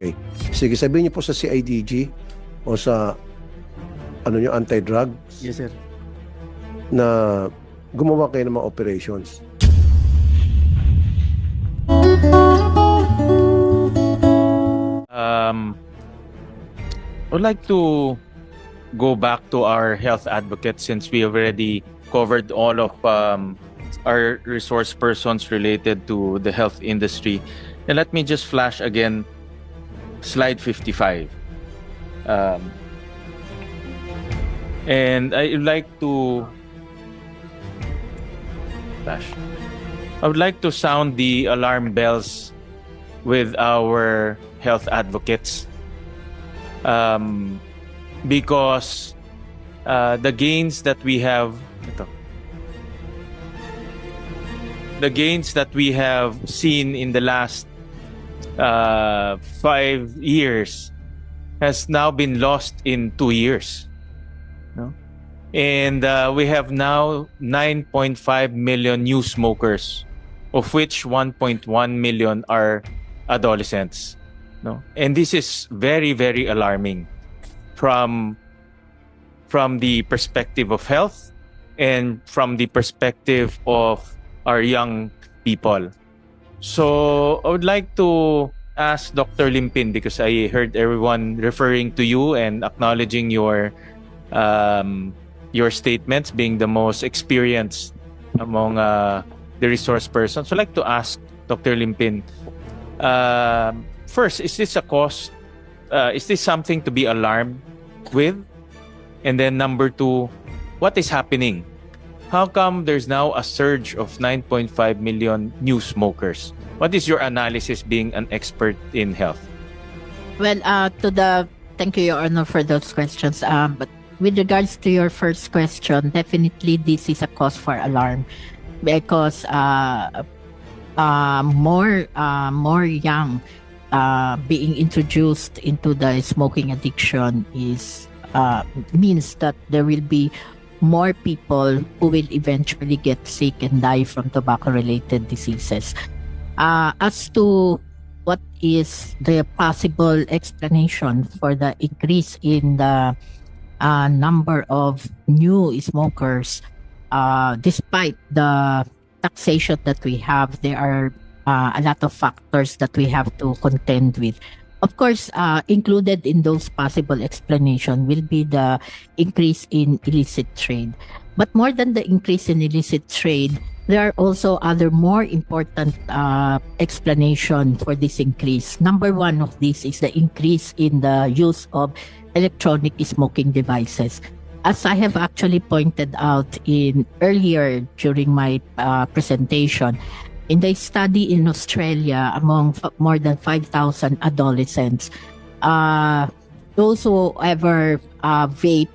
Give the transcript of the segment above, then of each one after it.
Okay. Sige, sabihin niyo po sa CIDG o sa ano niyo anti-drug Yes, sir. na gumawa kayo ng mga operations. Um, I would like to go back to our health advocates since we already covered all of um, our resource persons related to the health industry. And let me just flash again slide 55. Um, and I would like to flash. I would like to sound the alarm bells with our health advocates um, because uh, the gains that we have ito, the gains that we have seen in the last uh, five years has now been lost in two years no? and uh, we have now 9.5 million new smokers of which 1.1 million are adolescents no and this is very very alarming from from the perspective of health and from the perspective of our young people so i would like to ask dr limpin because i heard everyone referring to you and acknowledging your um, your statements being the most experienced among uh, the resource persons so i'd like to ask dr limpin um, first, is this a cause? Uh, is this something to be alarmed with? And then number two, what is happening? How come there's now a surge of 9.5 million new smokers? What is your analysis being an expert in health? Well, uh, to the thank you, Your Honor, for those questions. Um, but with regards to your first question, definitely this is a cause for alarm because uh, uh, more uh, more young uh, being introduced into the smoking addiction is uh, means that there will be more people who will eventually get sick and die from tobacco related diseases. Uh, as to what is the possible explanation for the increase in the uh, number of new smokers, uh, despite the taxation that we have, there are uh, a lot of factors that we have to contend with. Of course, uh, included in those possible explanation will be the increase in illicit trade. But more than the increase in illicit trade, there are also other more important uh, explanation for this increase. Number one of this is the increase in the use of electronic smoking devices. As I have actually pointed out in earlier during my uh, presentation, in the study in Australia among more than 5,000 adolescents, uh, those who ever uh, vape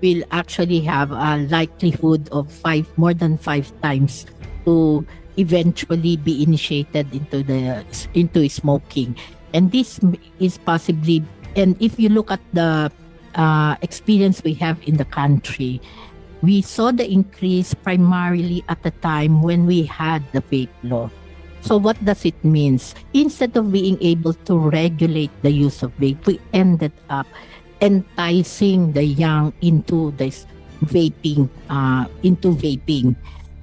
will actually have a likelihood of five more than five times to eventually be initiated into the into smoking. And this is possibly and if you look at the uh, experience we have in the country we saw the increase primarily at the time when we had the vape law. So what does it mean? Instead of being able to regulate the use of vape, we ended up enticing the young into this vaping, uh, into vaping,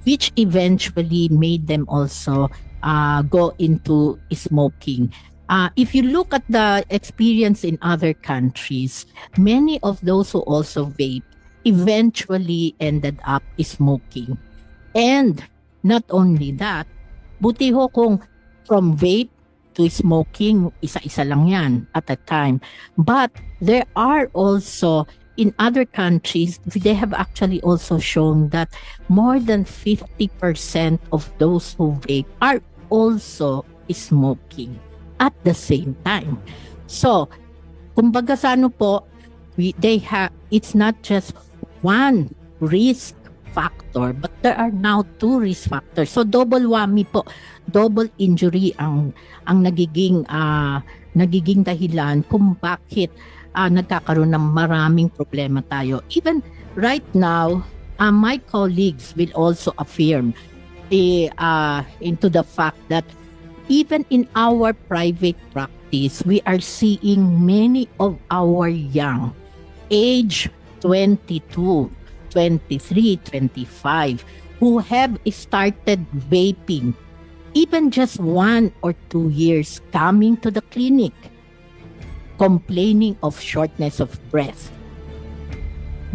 which eventually made them also uh, go into smoking. Uh, if you look at the experience in other countries, many of those who also vape eventually ended up smoking. And not only that, buti ho kung from vape to smoking, isa-isa lang yan at a time. But there are also in other countries, they have actually also shown that more than 50% of those who vape are also smoking at the same time. So, kumbaga sa ano po, we, they have, it's not just one risk factor, but there are now two risk factors. So double whammy po, double injury ang ang nagiging ah, nagiging dahilan kung bakit ah, nagkakaroon ng maraming problema tayo. Even right now, ah, my colleagues will also affirm eh, ah, into the fact that even in our private practice, we are seeing many of our young, age 22, 23, 25, who have started vaping even just one or two years coming to the clinic complaining of shortness of breath.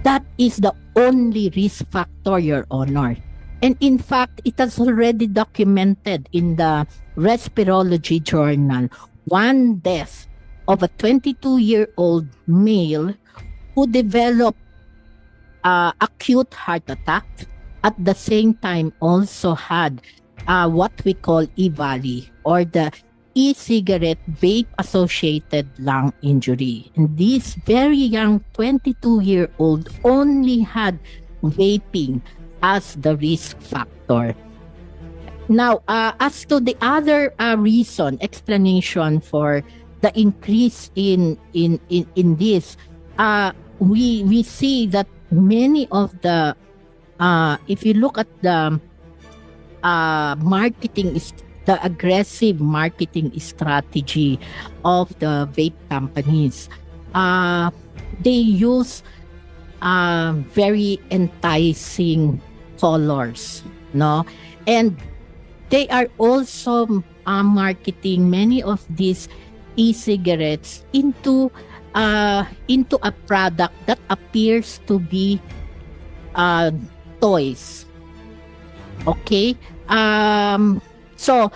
That is the only risk factor, Your Honor. And in fact, it has already documented in the Respirology Journal one death of a 22 year old male who developed uh, acute heart attack at the same time also had uh, what we call EVALI or the e-cigarette vape associated lung injury. And this very young 22 year old only had vaping as the risk factor. Now, uh, as to the other uh, reason, explanation for the increase in in in, in this, uh, we we see that many of the, uh, if you look at the uh, marketing is the aggressive marketing strategy of the vape companies. Uh, they use uh, very enticing colors, no, and they are also uh, marketing many of these e-cigarettes into uh, into a product that appears to be uh, toys. Okay, um, so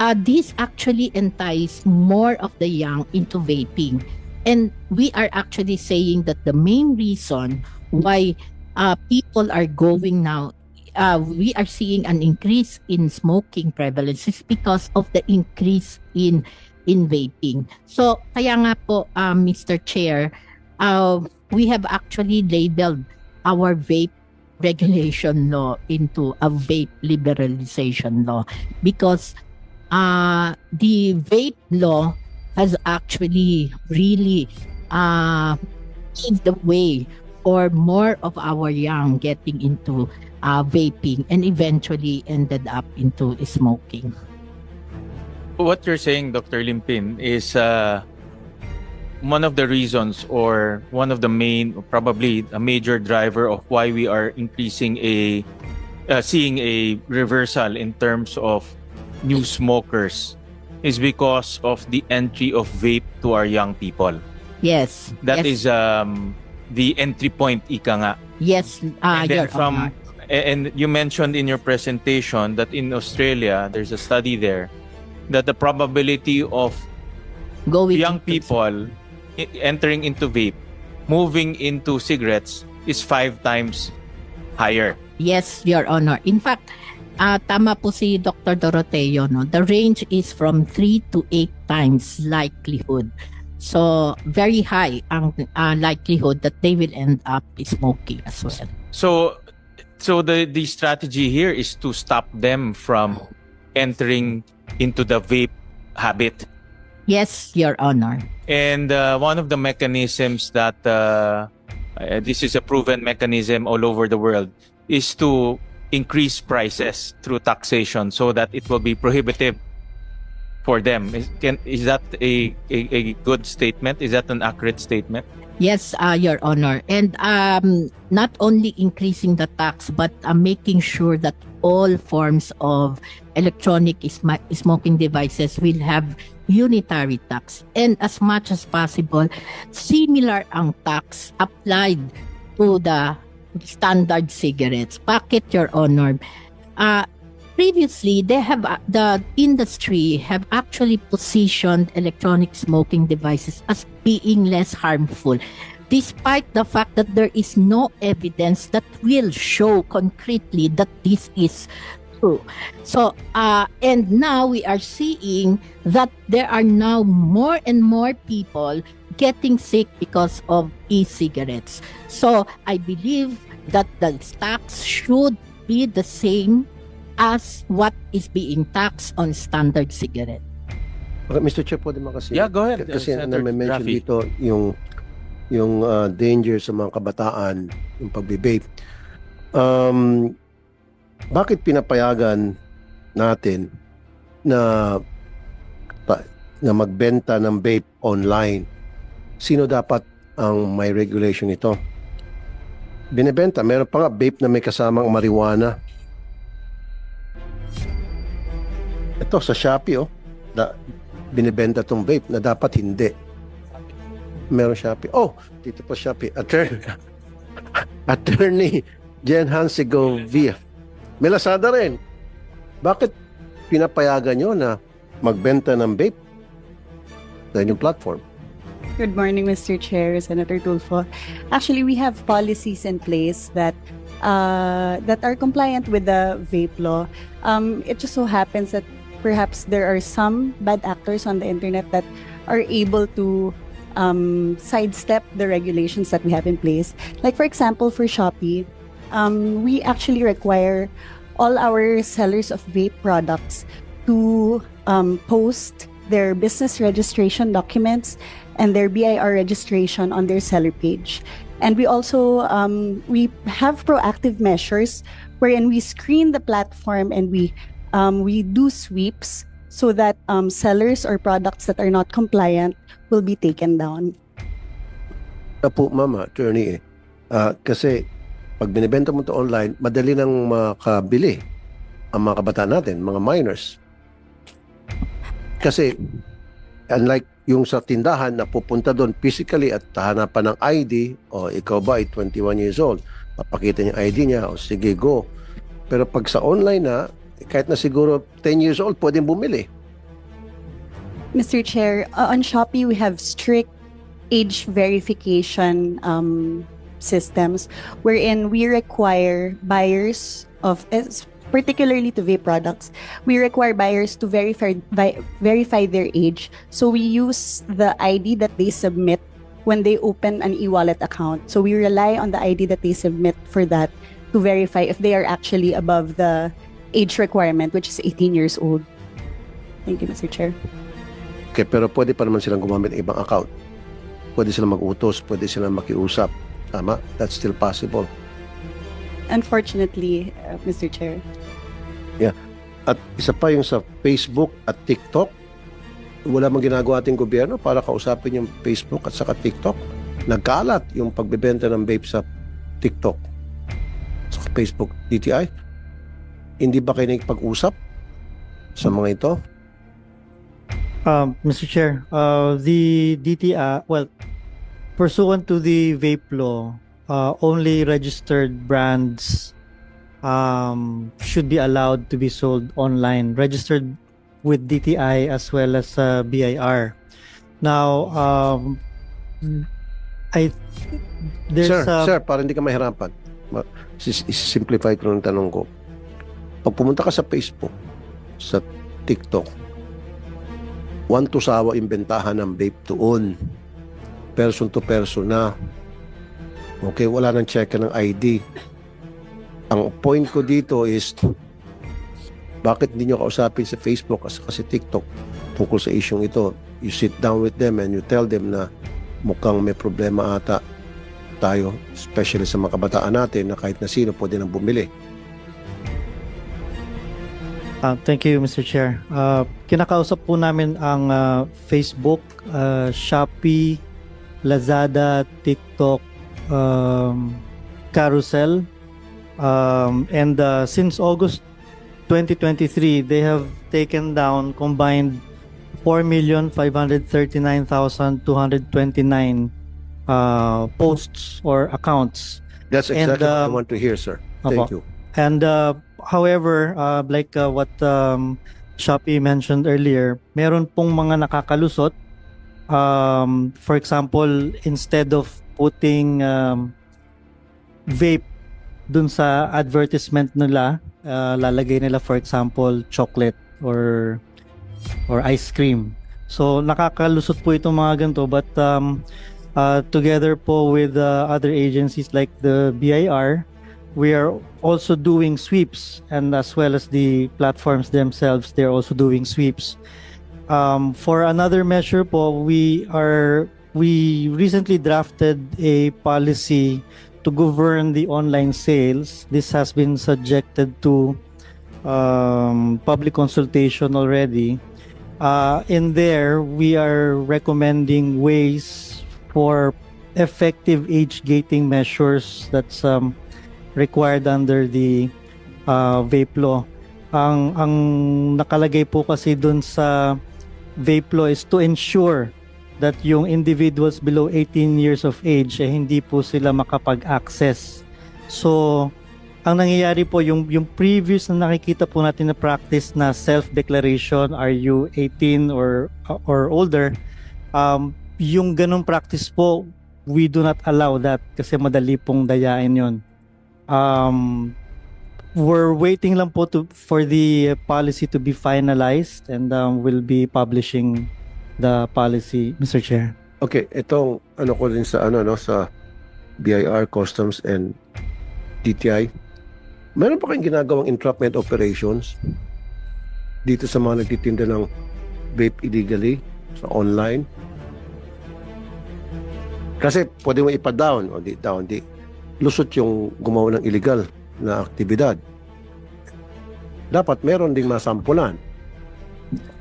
uh, this actually entice more of the young into vaping. And we are actually saying that the main reason why uh, people are going now, uh, we are seeing an increase in smoking prevalence is because of the increase in in vaping. So kaya nga po, uh, Mr. Chair, uh, we have actually labeled our vape regulation law into a vape liberalization law because uh, the vape law has actually really uh, paved the way for more of our young getting into uh, vaping and eventually ended up into smoking. What you're saying, Dr. Limpin, is uh, one of the reasons or one of the main, probably a major driver of why we are increasing a, uh, seeing a reversal in terms of new smokers is because of the entry of vape to our young people. Yes. That yes, is um, the entry point, ika nga. yes, uh, and then from Honor. and you mentioned in your presentation that in Australia there's a study there that the probability of going young into- people entering into vape moving into cigarettes is five times higher Yes, Your Honor. In fact, ah tama po si Dr. Doroteo, no? The range is from 3 to 8 times likelihood. So, very high ang ah, likelihood that they will end up smoking as well. so so the the strategy here is to stop them from entering into the vape habit Yes, Your Honor. And uh, one of the mechanisms that uh, uh, this is a proven mechanism all over the world is to increase prices through taxation so that it will be prohibitive for them. Is, can, is that a, a, a good statement? Is that an accurate statement? Yes, uh, Your Honor. And um, not only increasing the tax, but uh, making sure that all forms of electronic sm- smoking devices will have unitary tax. And as much as possible, similar ang tax applied to the standard cigarettes. Bakit, Your Honor? Uh, previously they have uh, the industry have actually positioned electronic smoking devices as being less harmful despite the fact that there is no evidence that will show concretely that this is true. So uh and now we are seeing that there are now more and more people getting sick because of e-cigarettes. So i believe that the tax should be the same as what is being taxed on standard cigarette. Okay, Mr. Chair, pwede mo kasi. Yeah, go ahead, K- Kasi uh, na Senator mention Rafi. dito yung yung uh, danger sa mga kabataan, yung pagbe-vape. Um, bakit pinapayagan natin na na magbenta ng vape online. Sino dapat ang may regulation ito? Binebenta. Meron pa nga vape na may kasamang marijuana. Ito sa Shopee oh. Da, binibenta tong vape na dapat hindi. Meron Shopee. Oh, dito po Shopee. Attorney, Attorney Jen Hansigovia. May Lazada rin. Bakit pinapayagan nyo na magbenta ng vape sa inyong platform? Good morning, Mr. Chair, Senator Tulfo. Actually, we have policies in place that uh, that are compliant with the vape law. Um, it just so happens that perhaps there are some bad actors on the internet that are able to um, sidestep the regulations that we have in place. Like, for example, for Shopee, um, we actually require all our sellers of vape products to um, post their business registration documents and their BIR registration on their seller page. And we also um, we have proactive measures wherein we screen the platform and we um, we do sweeps so that um, sellers or products that are not compliant will be taken down. Na po, mama, attorney eh. Ah, kasi pag binibenta mo to online, madali nang makabili ang mga kabataan natin, mga minors. Kasi unlike yung sa tindahan na pupunta doon physically at hanapan ng ID, o ikaw ba ay 21 years old, papakita niya ID niya, o sige go. Pero pag sa online na, kahit na siguro 10 years old, pwedeng bumili. Mr. Chair, uh, on Shopee we have strict age verification um, systems wherein we require buyers of es- particularly to vape products we require buyers to verify verify their age so we use the ID that they submit when they open an e-wallet account so we rely on the ID that they submit for that to verify if they are actually above the age requirement which is 18 years old thank you Mr. Chair Okay, pero pwede pa naman silang gumamit ng ibang account. Pwede silang mag-utos, pwede silang makiusap. Tama? That's still possible. unfortunately uh, Mr. Chair At isa pa yung sa Facebook at TikTok, wala mang ginagawa ating gobyerno para kausapin yung Facebook at saka TikTok. Nagkalat yung pagbebenta ng vape sa TikTok. Sa Facebook, DTI. Hindi ba kayo nagpag-usap sa mga ito? Um, Mr. Chair, uh, the DTI, well, pursuant to the vape law, uh, only registered brands um, should be allowed to be sold online, registered with DTI as well as uh, BIR. Now, um, I there's sir, uh, sir, para hindi ka mahirapan. Ma- simplify ko ng tanong ko. Pag pumunta ka sa Facebook, sa TikTok, one to sawa imbentahan ng vape doon. Person to person na. Okay, wala nang check ng ID. Ang point ko dito is, bakit hindi nyo kausapin sa Facebook at saka sa TikTok tungkol sa isyong ito? You sit down with them and you tell them na mukhang may problema ata tayo, especially sa mga kabataan natin na kahit na sino pwede nang bumili. Uh, thank you, Mr. Chair. Uh, kinakausap po namin ang uh, Facebook, uh, Shopee, Lazada, TikTok, um, Carousel. Um, and uh, since August 2023, they have taken down combined 4,539,229 uh, posts or accounts. That's And, exactly what I um, want to hear, sir. Thank Apo. you. And uh, however, uh, like uh, what um, Shopee mentioned earlier, meron pong mga nakakalusot. Um, for example, instead of putting um, vape dun sa advertisement nila, uh, lalagay nila for example chocolate or or ice cream. So nakakalusot po itong mga ganito but um, uh, together po with uh, other agencies like the BIR, we are also doing sweeps and as well as the platforms themselves they're also doing sweeps. Um, for another measure po we are we recently drafted a policy to govern the online sales. This has been subjected to um, public consultation already. Uh, in there, we are recommending ways for effective age gating measures. That's um, required under the uh, vape law. Ang ang nakalagay po kasi dun sa vape law is to ensure that yung individuals below 18 years of age eh, hindi po sila makapag-access. So, ang nangyayari po yung yung previous na nakikita po natin na practice na self-declaration are you 18 or or older um yung ganung practice po we do not allow that kasi madali pong dayain yon um we're waiting lang po to for the policy to be finalized and um, we'll be publishing the policy Mr. Chair Okay, itong ano ko din sa ano no sa BIR Customs and DTI. Meron pa kayong ginagawang entrapment operations dito sa mga nagtitinda ng vape illegally sa online? Kasi pwede mo ipa-down o di down di lusot yung gumawa ng illegal na aktibidad. Dapat meron ding masampulan.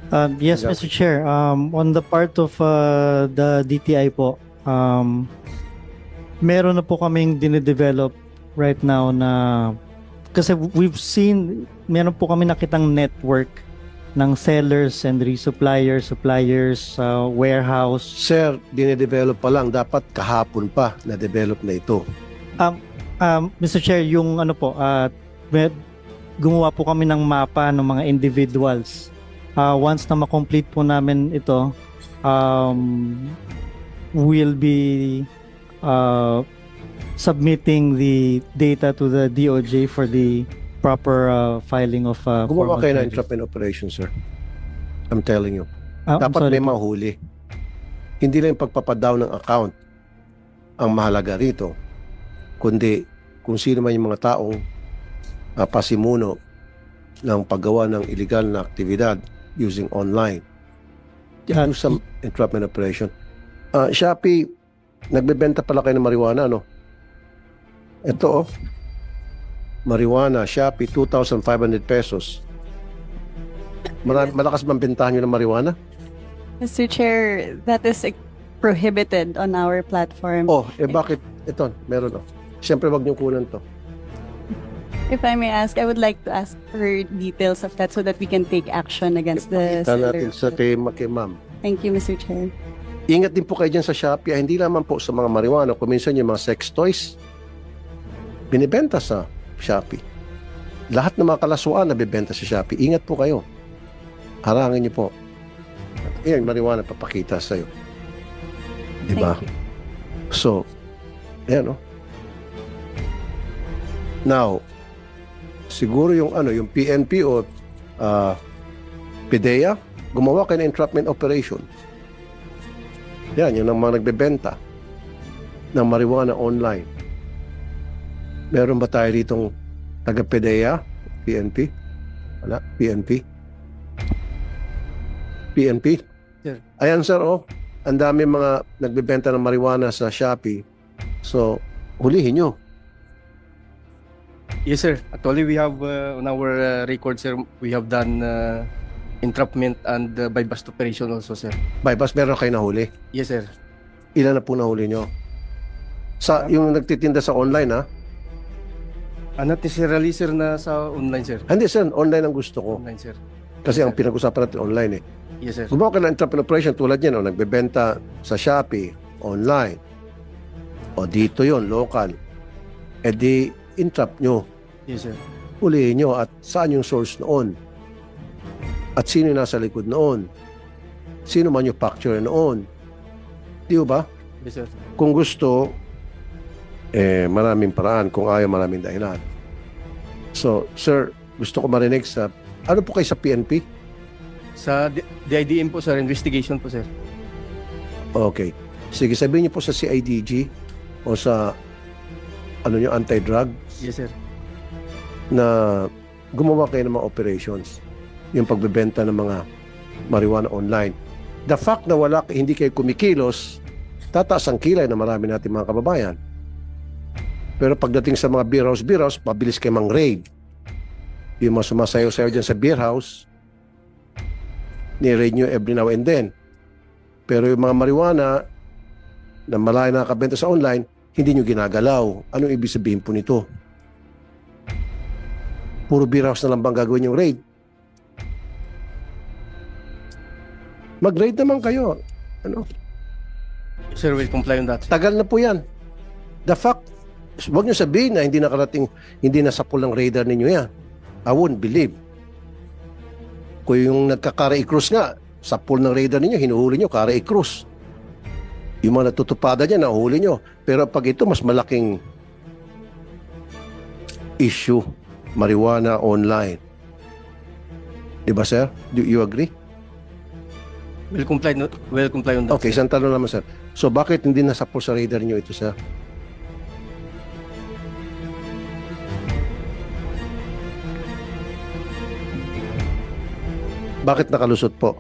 Um, yes, Yeah. Mr. Chair. Um, on the part of uh, the DTI po, um, meron na po kaming dinedevelop right now na kasi we've seen, meron po kami nakitang network ng sellers and resuppliers, suppliers, uh, warehouse. Sir, dinedevelop pa lang. Dapat kahapon pa na-develop na ito. Um, Mr. Chair, yung ano po, uh, gumawa po kami ng mapa ng mga individuals. Uh, once na makomplete po namin ito, um, we'll be uh, submitting the data to the DOJ for the proper uh, filing of uh, Gumawa kayo ng entrapment operation, sir. I'm telling you. Ah, Dapat may mahuli. Hindi lang yung pagpapadown ng account ang mahalaga rito, kundi kung sino man yung mga taong uh, pasimuno ng paggawa ng illegal na aktibidad using online. Do some entrapment operation. Ah, Shopee, nagbebenta pala kayo ng marijuana, no? Ito, oh. Marijuana, Shopee, 2,500 pesos. Mara- malakas bang bentahan nyo ng marijuana? Mr. Chair, that is prohibited on our platform. Oh, eh bakit? Ito, meron oh. Siyempre, wag niyo kunan to. If I may ask, I would like to ask for details of that so that we can take action against the Kita natin sa seller. kay, kay ma'am. Thank you, Mr. Chair. Ingat din po kayo dyan sa Shopee. Ah, hindi lamang po sa mga marijuana. Kung minsan yung mga sex toys, binibenta sa Shopee. Lahat ng mga kalasuan nabibenta sa Shopee. Ingat po kayo. Harangin niyo po. Yan, marijuana papakita sa'yo. Di ba? Thank you. So, ayan oh. Now, siguro yung ano, yung PNP o ah, PDEA, gumawa kayo ng entrapment operation. Yan, yun ang mga nagbebenta ng marijuana online. Meron ba tayo ditong taga PDEA? PNP? Wala? PNP? PNP? Sir. Ayan sir, oh. Ang dami mga nagbebenta ng marijuana sa Shopee. So, hulihin nyo. Yes, sir. Actually, we have uh, on our uh, record, sir, we have done uh, entrapment and uh, by bust operation also, sir. Bypass, meron kayo nahuli. Yes, sir. Ilan na po nahuli nyo? Sa, yung nagtitinda sa online, ha? Uh, not necessarily, sir, na sa online, sir. Hindi, sir. Online ang gusto ko. Online, sir. Kasi ang pinag-usapan natin online, eh. Yes, sir. Gumawa ka ng entrapment operation tulad yan, o, nagbebenta sa Shopee, online, o dito yon local. E di, entrap nyo, Yes, sir. hulihin nyo, at saan yung source noon? At sino yung nasa likod noon? Sino manufacturer noon? Di ba? Yes, sir. Kung gusto, eh, maraming paraan. Kung ayaw, maraming dahilan. So, sir, gusto ko marinig sa, ano po kayo sa PNP? Sa D- DIDM po, sir, investigation po, sir. Okay. Sige, sabihin niyo po sa CIDG o sa ano niyo anti-drug Yes, sir. Na gumawa kayo ng mga operations. Yung pagbebenta ng mga marijuana online. The fact na wala hindi kayo kumikilos, tataas ang kilay na marami natin mga kababayan. Pero pagdating sa mga beer house, beer house, mabilis kayo mang raid. Yung mga sumasayaw-sayaw dyan sa beer house, ni-raid nyo every now and then. Pero yung mga marijuana na malaya nakakabenta sa online, hindi nyo ginagalaw. Anong ibig sabihin po nito? Puro beer house na lang bang gagawin yung raid? Mag-raid naman kayo. Ano? Sir, we'll comply on that. Tagal na po yan. The fact, wag nyo sabihin na hindi nakarating, hindi nasapol ng radar ninyo yan. I won't believe. Kung yung nagka-Karai Cruz nga, sapol ng radar ninyo, hinuhuli nyo, Karai Cruz. Yung mga natutupada niya, nahuli nyo. Pero pag ito, mas malaking issue, marijuana online. Di ba, sir? Do you agree? We'll comply, no, we'll comply on that. Okay, isang tanong naman, sir. So, bakit hindi nasapol sa radar niyo ito, sir? Bakit nakalusot po?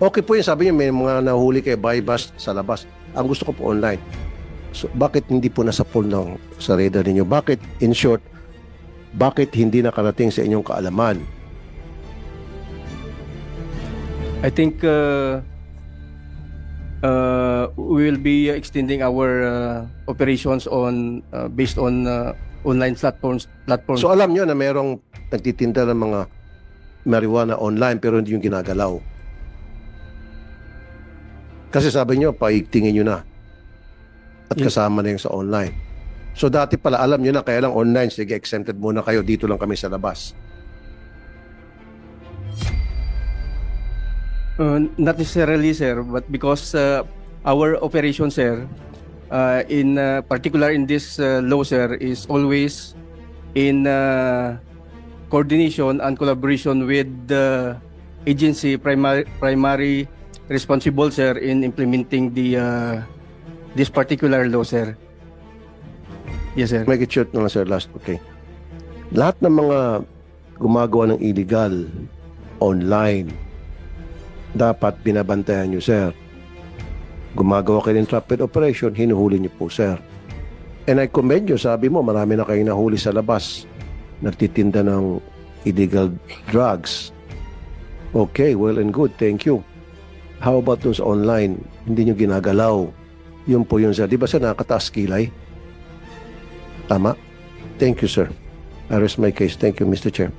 Okay po yun, sabi niyo may mga nahuli kay buy bus sa labas. Ang gusto ko po online. So, bakit hindi po nasapol ng sa radar ninyo? Bakit, in short, bakit hindi nakarating sa inyong kaalaman? I think uh, uh, we will be extending our uh, operations on uh, based on uh, online platforms platforms. So alam nyo na merong nagtitinda ng mga marijuana online pero hindi yung ginagalaw. Kasi sabi nyo, paigtingin nyo na. At kasama na yung sa online. So dati pala, alam nyo na, kaya lang online, sige, exempted muna kayo, dito lang kami sa labas. Uh, not necessarily, sir, but because uh, our operation, sir, uh, in uh, particular in this uh, law, sir, is always in uh, coordination and collaboration with the agency primary primary responsible, sir, in implementing the uh, this particular law, sir. Yes, sir. Make it short na sir, last, okay. Lahat ng mga gumagawa ng illegal online, dapat binabantayan nyo, sir. Gumagawa kayo ng traffic operation, hinuhuli nyo po, sir. And I commend you, sabi mo, marami na kayong nahuli sa labas. Nagtitinda ng illegal drugs. Okay, well and good, thank you. How about dun sa online? Hindi nyo ginagalaw. Yun po yun, sir. Di ba, sir, nakataas kilay? Tama? Thank you, sir. I rest my case. Thank you, Mr. Chair.